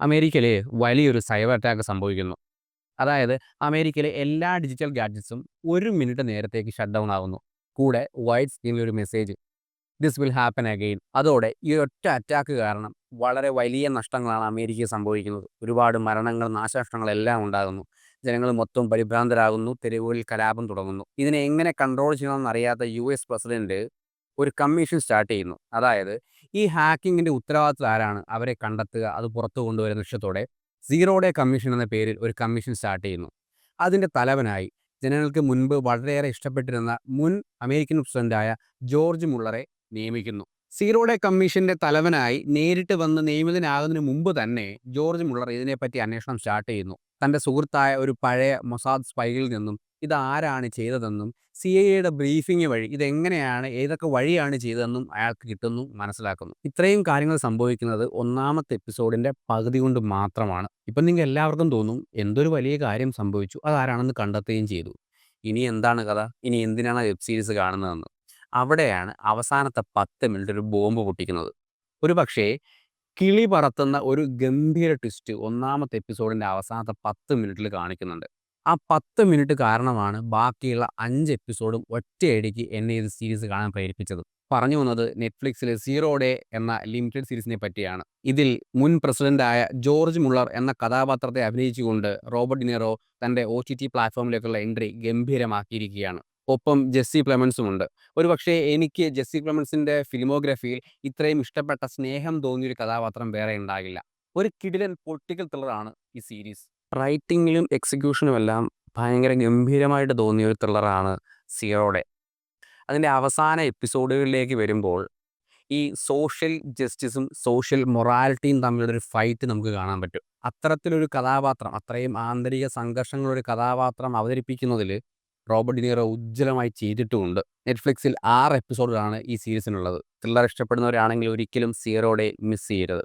അമേരിക്കയിലെ വലിയൊരു cyber attack സംഭവിക്കുന്നു. അതായത് അമേരിക്കയിലെ എല്ലാ ഡിജിറ്റൽ ഗാഡ്ജറ്റ്സും ഒരു മിനിറ്റ് നേരത്തേക്ക് ഷട്ട് ഡൗൺ ആകുന്നു. കൂടെ വൈറ്റ് സ്ക്രീനിൽ ഒരു message this will happen again. അതോടെ ഈ ഒറ്റ അറ്റാക്ക് കാരണം വളരെ വലിയ നഷ്ടങ്ങളാണ് അമേരിക്കയിൽ സംഭവിക്കുന്നത്. ഒരുപാട് മരണങ്ങൾ, നാശനഷ്ടങ്ങളെല്ലാം ഉണ്ടാകുന്നു. ജനങ്ങൾ മൊത്തം പരിഭ്രാന്തരാകുന്നു. തെരുവുകളിൽ കലാപം തുടങ്ങുന്നു. ഇതിനെ എങ്ങനെ കൺട്രോൾ ചെയ്യണമെന്നറിയാത്ത യു എസ് പ്രസിഡന്റ് ഒരു കമ്മീഷൻ സ്റ്റാർട്ട് ചെയ്യുന്നു. അതായത് ഈ ഹാക്കിങ്ങിന്റെ ഉത്തരവാദിത്വം ആരാണ്? അവരെ കണ്ടെത്തുക, അത് പുറത്തു കൊണ്ടുവരുന്ന ലക്ഷ്യത്തോടെ സീറോ ഡേ കമ്മീഷൻ എന്ന പേരിൽ ഒരു കമ്മീഷൻ സ്റ്റാർട്ട് ചെയ്യുന്നു. അതിന്റെ തലവനായി ജനങ്ങൾക്ക് മുൻപ് വളരെയേറെ ഇഷ്ടപ്പെട്ടിരുന്ന മുൻ അമേരിക്കൻ പ്രസിഡന്റായ ജോർജ് മുള്ളറെ നിയമിക്കുന്നു. സീറോ ഡേ കമ്മീഷന്റെ തലവനായി നേരിട്ട് വന്ന് നിയമിതനാകുന്നതിന് മുമ്പ് തന്നെ ജോർജ് മുള്ളർ ഇതിനെപ്പറ്റി അന്വേഷണം സ്റ്റാർട്ട് ചെയ്യുന്നു. തന്റെ സുഹൃത്തായ ഒരു പഴയ മൊസാദ് സ്പൈയിൽ നിന്നും ഇതാരാണ് ചെയ്തതെന്നും സി ഐ എയുടെ ബ്രീഫിംഗ് വഴി ഇതെങ്ങനെയാണ് ഏതൊക്കെ വഴിയാണ് ചെയ്തതെന്നും അയാൾക്ക് കിട്ടുന്നു, മനസ്സിലാക്കുന്നു. ഇത്രയും കാര്യങ്ങൾ സംഭവിക്കുന്നത് ഒന്നാമത്തെ എപ്പിസോഡിന്റെ പകുതി കൊണ്ട് മാത്രമാണ്. ഇപ്പം നിങ്ങൾക്ക് എല്ലാവർക്കും തോന്നും എന്തൊരു വലിയ കാര്യം സംഭവിച്ചു, അതാരാണെന്ന് കണ്ടെത്തുകയും ചെയ്തു. ഇനി എന്താണ് കഥ? ഇനി എന്തിനാണ് വെബ് സീരീസ് കാണുന്നതെന്ന്. അവിടെയാണ് അവസാനത്തെ 10 മിനിറ്റ് ഒരു ബോംബ് പൊട്ടിക്കുന്നത്. ഒരു പക്ഷേ കിളി പറത്തുന്ന ഒരു ഗംഭീര ട്വിസ്റ്റ് ഒന്നാമത്തെ എപ്പിസോഡിന്റെ അവസാനത്തെ 10 മിനിറ്റിൽ കാണിക്കുന്നുണ്ട്. ആ 10 മിനിറ്റ് കാരണമാണ് ബാക്കിയുള്ള അഞ്ച് എപ്പിസോഡും ഒറ്റയടിക്ക് എന്നെ ഇത് സീരീസ് കാണാൻ പ്രേരിപ്പിച്ചത്. പറഞ്ഞു വന്നത് നെറ്റ്ഫ്ലിക്സിലെ സീറോ ഡേ എന്ന ലിമിറ്റഡ് സീരീസിനെ പറ്റിയാണ്. ഇതിൽ മുൻ പ്രസിഡന്റായ ജോർജ് മുള്ളർ എന്ന കഥാപാത്രത്തെ അഭിനയിച്ചുകൊണ്ട് റോബർട്ട് ഡിനിറോ തന്റെ ടി പ്ലാറ്റ്ഫോമിലേക്കുള്ള എൻട്രി ഗംഭീരമാക്കിയിരിക്കുകയാണ്. ഒപ്പം ജെസ്സി പ്ലെമൻസും ഉണ്ട് ഒരുപക്ഷേ എനിക്ക് ജെസ്സി പ്ലെമൻസിന്റെ ഫിലിമോഗ്രഫിയിൽ ഇത്രയും ഇഷ്ടപ്പെട്ട, സ്നേഹം തോന്നിയൊരു കഥാപാത്രം വേറെ ഉണ്ടാകില്ല. ഒരു കിടിലൻ പൊളിറ്റിക്കൽ ത്രില്ലറാണ് ഈ സീരീസ്. റൈറ്റിംഗിലും എക്സിക്യൂഷനുമെല്ലാം ഭയങ്കര ഗംഭീരമായിട്ട് തോന്നിയ ഒരു ത്രില്ലറാണ് സിയോടെ അതിന്റെ അവസാന എപ്പിസോഡുകളിലേക്ക് വരുമ്പോൾ ഈ സോഷ്യൽ ജസ്റ്റിസും സോഷ്യൽ മൊറാലിറ്റിയും തമ്മിലുള്ളൊരു ഫൈറ്റ് നമുക്ക് കാണാൻ പറ്റും. അത്തരത്തിലൊരു കഥാപാത്രം, അത്രയും ആന്തരിക സംഘർഷങ്ങളൊരു കഥാപാത്രം അവതരിപ്പിക്കുന്നതിൽ റോബർട്ട് ഡിനീറോ ഉജ്ജ്വലമായി ചെയ്തിട്ടുമുണ്ട്. നെറ്റ്ഫ്ലിക്സിൽ ആറ് എപ്പിസോഡുകളാണ് ഈ സീരീസിനുള്ളത്. ത്രില്ലർ ഇഷ്ടപ്പെടുന്നവരാണെങ്കിൽ ഒരിക്കലും സീറോ ഡേ മിസ് ചെയ്യരുത്.